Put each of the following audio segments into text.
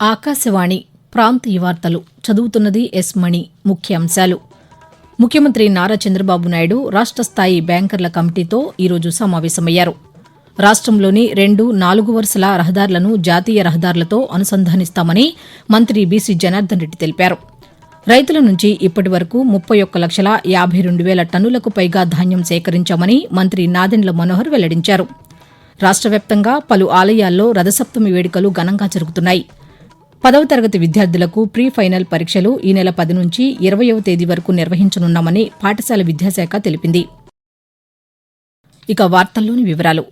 ఆకాశవాణి ప్రాంతీయ వార్తలు చదువుతున్నది ఎస్ మణి ముఖ్యాంశాలు. ముఖ్యమంత్రి నారా చంద్రబాబు నాయుడు రాష్ట్ర స్థాయి బ్యాంకర్ల కమిటీతో ఈరోజు సమావేశమయ్యారు. రాష్ట్రంలోని రెండు నాలుగు వరుసల రహదారులను జాతీయ రహదారులతో అనుసంధానిస్తామని మంత్రి బీసీ జనార్దన్ రెడ్డి తెలిపారు. రైతుల నుంచి ఇప్పటి వరకు ముప్పై ఒక్క లక్షల యాభై రెండు వేల టన్నులకు పైగా ధాన్యం సేకరించామని మంత్రి నాదెండ్ల మనోహర్ వెల్లడించారు. రాష్ట్ర వ్యాప్తంగా పలు ఆలయాల్లో రథసప్తమి వేడుకలు ఘనంగా జరుగుతున్నాయి. పదవ తరగతి విద్యార్థులకు ప్రీ ఫైనల్ పరీక్షలు ఈ నెల పది నుంచి ఇరవయవ తేదీ వరకు నిర్వహించనున్నామని పాఠశాల విద్యాశాఖ తెలిపింది. ఇక వార్తల్లోని వివరాలు.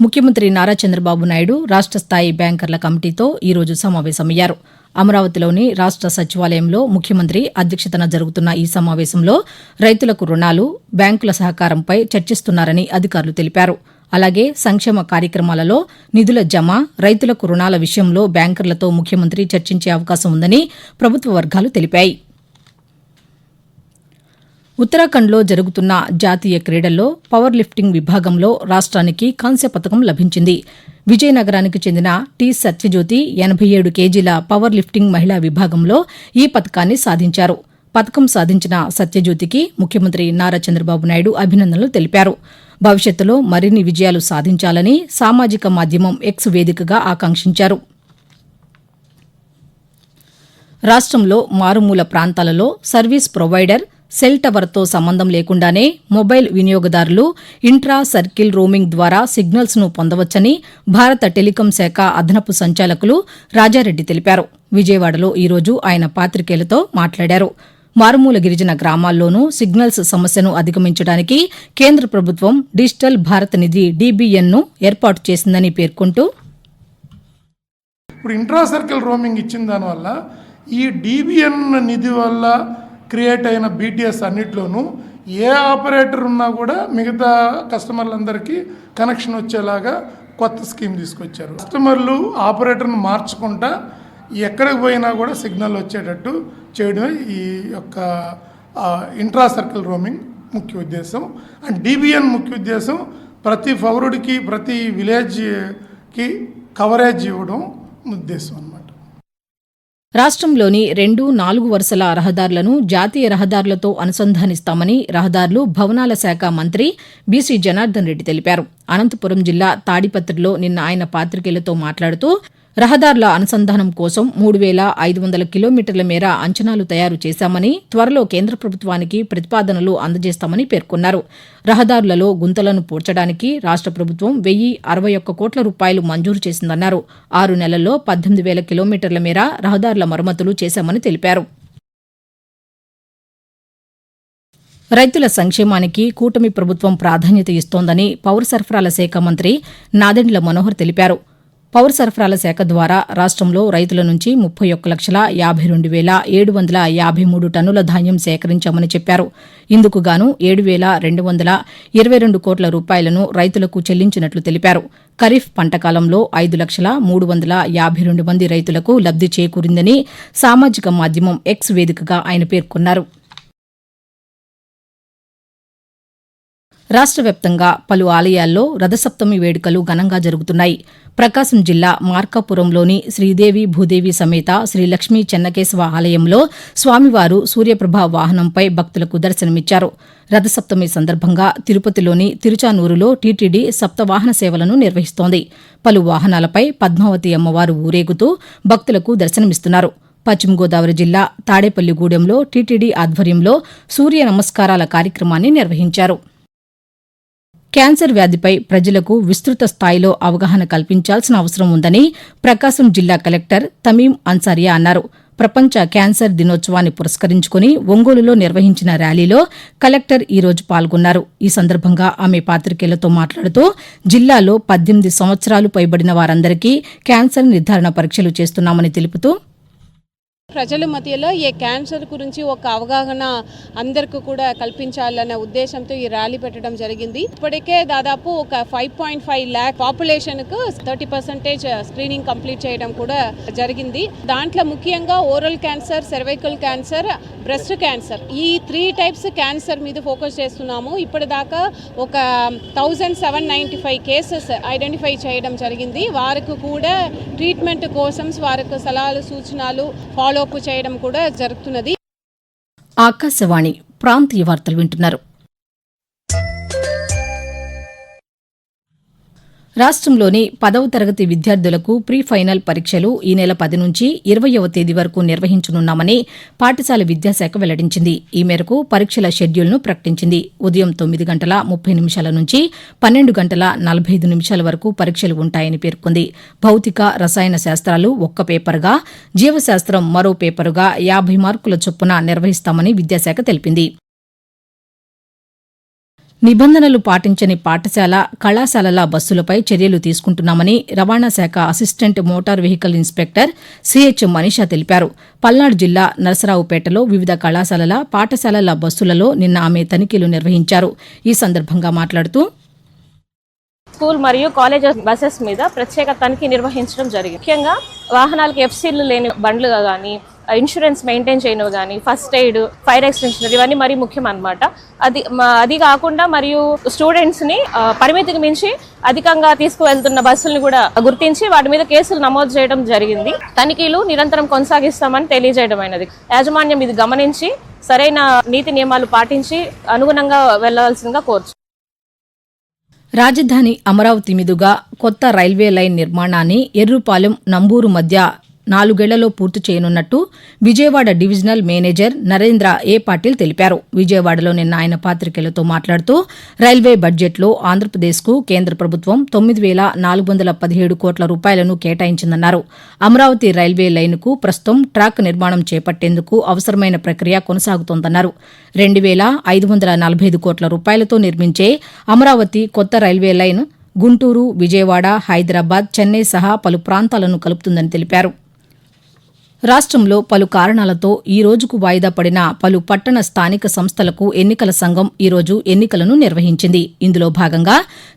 ముఖ్యమంత్రి నారా చంద్రబాబు నాయుడు రాష్ట్ర స్థాయి బ్యాంకర్ల కమిటీతో ఈరోజు సమావేశమయ్యారు. అమరావతిలోని రాష్ట్ర సచివాలయంలో ముఖ్యమంత్రి అధ్యక్షతన జరుగుతున్న ఈ సమావేశంలో రైతులకు రుణాలు బ్యాంకుల సహకారంపై చర్చిస్తున్నారని అధికారులు తెలిపారు. అలాగే సంక్షేమ కార్యక్రమాలలో నిధుల జమ రైతులకు రుణాల విషయంలో బ్యాంకర్లతో ముఖ్యమంత్రి చర్చించే అవకాశం ఉందని ప్రభుత్వ వర్గాలు తెలిపాయి. ఉత్తరాఖండ్లో జరుగుతున్న జాతీయ క్రీడల్లో పవర్ లిఫ్టింగ్ విభాగంలో రాష్ట్రానికి కాంస్య పథకం లభించింది. విజయనగరానికి చెందిన టి సత్యజ్యోతి ఎనభై ఏడు కేజీల పవర్ లిఫ్టింగ్ మహిళా విభాగంలో ఈ పథకాన్ని సాధించారు. పథకం సాధించిన సత్యజ్యోతికి ముఖ్యమంత్రి నారా చంద్రబాబు నాయుడు అభినందనలు తెలిపారు. భవిష్యత్తులో మరిన్ని విజయాలు సాధించాలని సామాజిక మాధ్యమం ఎక్స్ వేదికగా ఆకాంక్షించారు. రాష్ట్రంలో మారుమూల ప్రాంతాలలో సర్వీస్ ప్రొవైడర్ సెల్ టవర్తో సంబంధం లేకుండానే మొబైల్ వినియోగదారులు ఇంట్రా సర్కిల్ రోమింగ్ ద్వారా సిగ్నల్స్ను పొందవచ్చని భారత టెలికాం శాఖ అదనపు సంచాలకులు రాజారెడ్డి తెలిపారు. విజయవాడలో ఈరోజు ఆయన పాతికేయులతో మాట్లాడారు. మారుమూల గిరిజన గ్రామాల్లోనూ సిగ్నల్స్ సమస్యను అధిగమించడానికి కేంద్ర ప్రభుత్వం డిజిటల్ భారత్ నిధి డీబీఎన్ను ఏర్పాటు చేసిందని పేర్కొంటూ ఇప్పుడు ఇంట్రా సర్కిల్ రోమింగ్ ఇచ్చిన దానివల్ల ఈ డీబీఎన్ నిధి వల్ల క్రియేట్ అయిన బీటీఎస్ అన్నిట్లోనూ ఏ ఆపరేటర్ ఉన్నా కూడా మిగతా కస్టమర్లందరికీ కనెక్షన్ వచ్చేలాగా కొత్త స్కీమ్ తీసుకొచ్చారు. కస్టమర్లు ఆపరేటర్ను మార్చుకుంటా ఎక్కడికి పోయినా కూడా సిగ్నల్ వచ్చేటట్టు చేయడమే ఈ యొక్క ఇంట్రా సర్కిల్ రోమింగ్ ముఖ్య ఉద్దేశం. అండ్ డీబీఎన్ ముఖ్య ఉద్దేశం ప్రతి పౌరుడికి ప్రతి విలేజ్కి కవరేజ్ ఇవ్వడం ఉద్దేశం అన్నమాట. రాష్ట్రంలోని రెండు నాలుగు వరుసల రహదారులను జాతీయ రహదారులతో అనుసంధానిస్తామని రహదారులు భవనాల శాఖ మంత్రి బీసీ జనార్దన్ రెడ్డి తెలిపారు. అనంతపురం జిల్లా తాడిపత్రిలో నిన్న ఆయన పాతికేయులతో మాట్లాడుతూ రహదారుల అనుసంధానం కోసం మూడు వేల ఐదు వందల కిలోమీటర్ల మేర అంచనాలు తయారు చేశామని త్వరలో కేంద్ర ప్రభుత్వానికి ప్రతిపాదనలు అందజేస్తామని పేర్కొన్నారు. రహదారులలో గుంతలను పూడ్చడానికి రాష్ట్ర ప్రభుత్వం వెయ్యి అరవై ఒక్క కోట్ల రూపాయలు మంజూరు చేసిందన్నారు. ఆరు నెలల్లో పద్దెనిమిది వేల కిలోమీటర్ల మేర రహదారుల మరమ్మతులు చేశామని తెలిపారు. రైతుల సంక్షేమానికి కూటమి ప్రభుత్వం ప్రాధాన్యత ఇస్తోందని పౌర సరఫరాల శాఖ మంత్రి నాదెండ్ల మనోహర్ తెలిపారు. పౌర సరఫరాల శాఖ ద్వారా రాష్ట్రంలో రైతుల నుంచి ముప్పై ఒక్క లక్షల యాభై రెండు వేల ఏడు వందల యాభై మూడు టన్నుల ధాన్యం సేకరించామని చెప్పారు. ఇందుకు గాను ఏడు వేల రెండు వందల ఇరవై రెండు కోట్ల రూపాయలను రైతులకు చెల్లించినట్లు తెలిపారు. ఖరీఫ్ పంటకాలంలో ఐదు లక్షల మూడు వందల యాభై రెండు మంది రైతులకు లబ్ది చేకూరిందని సామాజిక మాధ్యమం ఎక్స్ వేదికగా ఆయన పేర్కొన్నారు. రాష్ట్ర వ్యాప్తంగా పలు ఆలయాల్లో రథసప్తమి వేడుకలు ఘనంగా జరుగుతున్నాయి. ప్రకాశం జిల్లా మార్కాపురంలోని శ్రీదేవి భూదేవి సమేత శ్రీలక్ష్మీ చెన్నకేశవ ఆలయంలో స్వామివారు సూర్యప్రభ వాహనంపై భక్తులకు దర్శనమిచ్చారు. రథసప్తమి సందర్భంగా తిరుపతిలోని తిరుచానూరులో టీటీడీ సప్తవాహన సేవలను నిర్వహిస్తోంది. పలు వాహనాలపై పద్మావతి అమ్మవారు ఊరేగుతూ భక్తులకు దర్శనమిస్తున్నారు. పశ్చిమ గోదావరి జిల్లా తాడేపల్లిగూడెంలో టీటీడీ ఆధ్వర్యంలో సూర్య నమస్కారాల కార్యక్రమాన్ని నిర్వహించారు. క్యాన్సర్ వ్యాధిపై ప్రజలకు విస్తృత స్థాయిలో అవగాహన కల్పించాల్సిన అవసరం ఉందని ప్రకాశం జిల్లా కలెక్టర్ తమీం అన్సారియా అన్నారు. ప్రపంచ క్యాన్సర్ దినోత్సవాన్ని పురస్కరించుకుని ఒంగోలులో నిర్వహించిన ర్యాలీలో కలెక్టర్ ఈరోజు పాల్గొన్నారు. ఈ సందర్భంగా ఆమె పాతికేయులతో మాట్లాడుతూ జిల్లాలో పద్దెనిమిది సంవత్సరాలు పైబడిన వారందరికీ క్యాన్సర్ నిర్ధారణ పరీక్షలు చేస్తున్నామని తెలుపుతూ ప్రజల మధ్యలో ఏ క్యాన్సర్ గురించి ఒక అవగాహన అందరికీ కూడా కల్పించాలనే ఉద్దేశంతో ఈ ర్యాలీ పెట్టడం జరిగింది. ఇప్పటికే దాదాపు ఒక ఫైవ్ పాయింట్ ఫైవ్ ల్యాక్ పాపులేషన్కు థర్టీ పర్సెంటేజ్ స్క్రీనింగ్ కంప్లీట్ చేయడం కూడా జరిగింది. దాంట్లో ముఖ్యంగా oral cancer cervical cancer breast cancer ఈ త్రీ టైప్స్ క్యాన్సర్ మీద ఫోకస్ చేస్తున్నాము. ఇప్పటిదాకా ఒక thousand seven ninety five cases identify చేయడం జరిగింది. వారికి కూడా ట్రీట్మెంట్ కోసం వారికి సలహాలు సూచనలు ఫాలో ఫాలోఅప్ చేయడం కూడా జరుగుతున్నది. ఆకాశవాణి ప్రాంతీయ వార్తలు వింటున్నారు. రాష్ట్రంలోని పదవ తరగతి విద్యార్థులకు ప్రీ ఫైనల్ పరీక్షలు ఈ నెల పది నుంచి ఇరవయవ తేదీ వరకు నిర్వహించనున్నామని పాఠశాల విద్యాశాఖ వెల్లడించింది. ఈ మేరకు పరీక్షల షెడ్యూల్ను ప్రకటించింది. ఉదయం తొమ్మిది గంటల ముప్పై నిమిషాల నుంచి పన్నెండు గంటల నలభై ఐదు నిమిషాల వరకు పరీక్షలు ఉంటాయని పేర్కొంది. భౌతిక రసాయన శాస్త్రాలు ఒక్క పేపర్గా జీవశాస్త్రం మరో పేపరుగా యాభై మార్కుల చొప్పున నిర్వహిస్తామని విద్యాశాఖ తెలిపింది. నిబంధనలు పాటించని పాఠశాల కళాశాలల బస్సులపై చర్యలు తీసుకుంటున్నామని రవాణా శాఖ assistant motor vehicle inspector CH Manisha తెలిపారు. పల్నాడు జిల్లా నరసరావుపేటలో వివిధ కళాశాలల పాఠశాలల బస్సులలో నిన్న ఆమె తనిఖీలు నిర్వహించారు. ఈ సందర్భంగా మాట్లాడుతూ స్కూల్ మరియు కాలేజ్ బసెస్ మీద ప్రత్యేక తనిఖీ నిర్వహించడం జరిగింది. ముఖ్యంగా వాహనాలకు ఎఫ్సీలు లేని బండ్లుగా కానీ ఇన్సూరెన్స్ మెయింటైన్ చేయను కానీ ఫస్ట్ ఎయిడ్ ఫైర్ ఎక్స్టెన్షన్ ఇవన్నీ మరీ ముఖ్యం అనమాట అది అది కాకుండా మరియు స్టూడెంట్స్ని పరిమితికి మించి అధికంగా తీసుకువెళ్తున్న బస్సుల్ని కూడా గుర్తించి వాటి మీద కేసులు నమోదు చేయడం జరిగింది. తనిఖీలు నిరంతరం కొనసాగిస్తామని తెలియజేయడం అయినది. యాజమాన్యం ఇది గమనించి సరైన నీతి నియమాలు పాటించి అనుగుణంగా వెళ్ళవలసిందిగా కోరుచు. రాజధాని అమరావతి మీదుగా కొత్త రైల్వే లైన్ నిర్మాణాన్ని ఎర్రుపాలెం నంబూరు మధ్య నాలుగేళ్ళలో పూర్తి చేయనున్నట్టు Vijayawada divisional manager Narendra A. Patil తెలిపారు. విజయవాడలో నిన్న ఆయన పాతికేయులతో మాట్లాడుతూ రైల్వే బడ్జెట్లో ఆంధ్రప్రదేశ్కు కేంద్ర ప్రభుత్వం తొమ్మిది వేల నాలుగు వందల పదిహేడు కోట్ల రూపాయలను కేటాయించిందన్నారు. అమరావతి రైల్వే లైన్కు ప్రస్తుతం ట్రాక్ నిర్మాణం చేపట్టేందుకు అవసరమైన ప్రక్రియ కొనసాగుతోందన్నారు. రెండు వేల ఐదు వందల నలభై ఐదు కోట్ల రూపాయలతో నిర్మించే అమరావతి కొత్త రైల్వే లైన్ గుంటూరు విజయవాడ హైదరాబాద్ చెన్నై సహా పలు ప్రాంతాలను కలుపుతుందని తెలిపారు. రాష్ట్రంలో పలు కారణాలతో ఈ రోజుకు వాయిదా పడిన పలు పట్టణ స్థానిక సంస్థలకు ఎన్నికల సంఘం ఈ రోజు ఎన్నికలను నిర్వహించింది. ఇందులో భాగంగా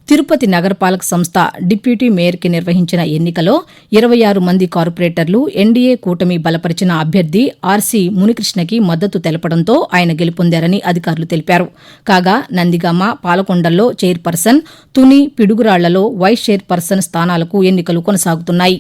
తిరుపతి నగరపాలక సంస్థ డిప్యూటీ మేయర్కి నిర్వహించిన ఎన్నికలో ఇరవై ఆరు మంది కార్పొరేటర్లు ఎన్డీఏ కూటమి బలపరిచిన అభ్యర్థి ఆర్సీ మునికృష్ణకి మద్దతు తెలపడంతో ఆయన గెలుపొందారని అధికారులు తెలిపారు. కాగా నందిగామ పాలకొండల్లో చైర్పర్సన్ తుని పిడుగురాళ్ళలో వైస్ చైర్పర్సన్ స్థానాలకు ఎన్నికలు కొనసాగుతున్నాయి.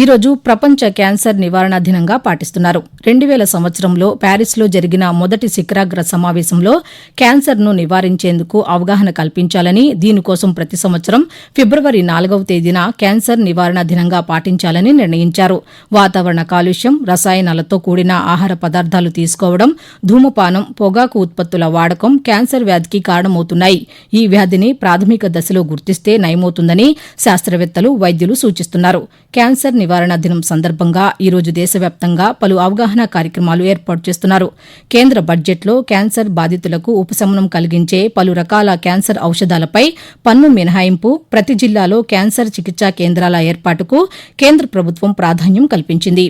ఈరోజు ప్రపంచ క్యాన్సర్ నివారణ దినంగా పాటిస్తున్నారు. రెండు వేల సంవత్సరంలో ప్యారిస్లో జరిగిన మొదటి శిఖరాగ్ర సమావేశంలో క్యాన్సర్ను నివారించేందుకు అవగాహన కల్పించాలని దీనికోసం ప్రతి సంవత్సరం ఫిబ్రవరి నాలుగవ తేదీన క్యాన్సర్ నివారణ దినంగా పాటించాలని నిర్ణయించారు. వాతావరణ కాలుష్యం రసాయనాలతో కూడిన ఆహార పదార్థాలు తీసుకోవడం ధూమపానం పొగాకు ఉత్పత్తుల వాడకం క్యాన్సర్ వ్యాధికి కారణమవుతున్నాయి. ఈ వ్యాధిని ప్రాథమిక దశలో గుర్తిస్తే నయమవుతుందని శాస్త్రవేత్తలు వైద్యులు సూచిస్తున్నారు. క్యాన్సర్ నివారణ దినం సందర్భంగా ఈరోజు దేశవ్యాప్తంగా పలు అవగాహన కార్యక్రమాలు ఏర్పాటు చేస్తున్నారు. కేంద్ర బడ్జెట్లో క్యాన్సర్ బాధితులకు ఉపశమనం కలిగించే పలు రకాల క్యాన్సర్ ఔషధాలపై పన్ను మినహాయింపు ప్రతి జిల్లాలో క్యాన్సర్ చికిత్సా కేంద్రాల ఏర్పాటుకు కేంద్ర ప్రభుత్వం ప్రాధాన్యం కల్పించింది.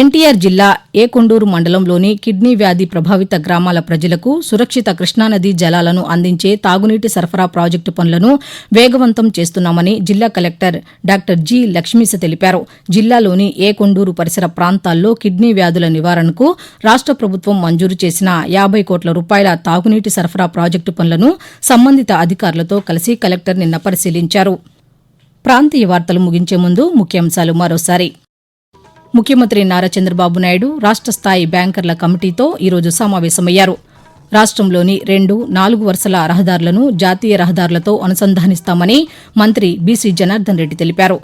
ఎన్టీఆర్ జిల్లా ఏకొండూరు మండలంలోని కిడ్నీ వ్యాధి ప్రభావిత గ్రామాల ప్రజలకు సురక్షిత కృష్ణానది జలాలను అందించే తాగునీటి సరఫరా ప్రాజెక్టు పనులను వేగవంతం చేస్తున్నామని జిల్లా కలెక్టర్ డాక్టర్ జి లక్ష్మీశ తెలిపారు. జిల్లాలోని ఏకొండూరు పరిసర ప్రాంతాల్లో కిడ్నీ వ్యాధుల నివారణకు రాష్ట ప్రభుత్వం మంజూరు చేసిన యాభై కోట్ల రూపాయల తాగునీటి సరఫరా ప్రాజెక్టు పనులను సంబంధిత అధికారులతో కలిసి కలెక్టర్ నిన్న పరిశీలించారు. ప్రాంతీయ వార్తలు ముగించే ముందు ముఖ్యాంశాలు మరోసారి. ముఖ్యమంత్రి నారా చంద్రబాబు నాయుడు రాష్ట్ర స్థాయి బ్యాంకర్ల కమిటీతో ఈరోజు సమావేశమయ్యారు. రాష్ట్రంలోని రెండు నాలుగు వరుసల రహదారులను జాతీయ రహదారులతో అనుసంధానిస్తామని మంత్రి బీసీ జనార్దన్ రెడ్డి తెలిపారు.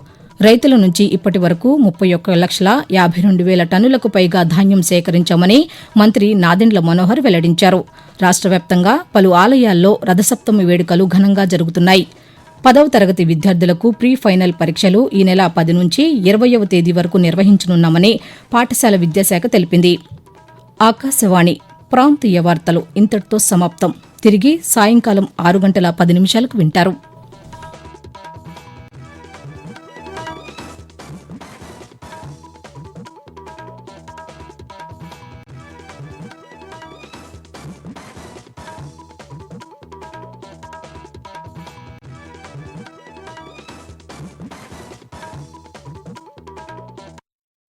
రైతుల నుంచి ఇప్పటి వరకు ముప్పై ఒక్క లక్షల యాభై రెండు వేల టన్నులకు పైగా ధాన్యం సేకరించామని మంత్రి నాదెండ్ల మనోహర్ వెల్లడించారు. రాష్ట్ర వ్యాప్తంగా పలు ఆలయాల్లో రథసప్తమి వేడుకలు ఘనంగా జరుగుతున్నాయి. పదవ తరగతి విద్యార్థులకు ప్రీ ఫైనల్ పరీక్షలు ఈ నెల పది నుంచి ఇరవయవ తేదీ వరకు నిర్వహించనున్నామని పాఠశాల విద్యాశాఖ తెలిపింది. ఆకాశవాణి ప్రాంతీయ వార్తలు ఇంతటితో సమాప్తం. తిరిగి సాయంకాలం ఆరు గంటల పది నిమిషాలకు వింటారు.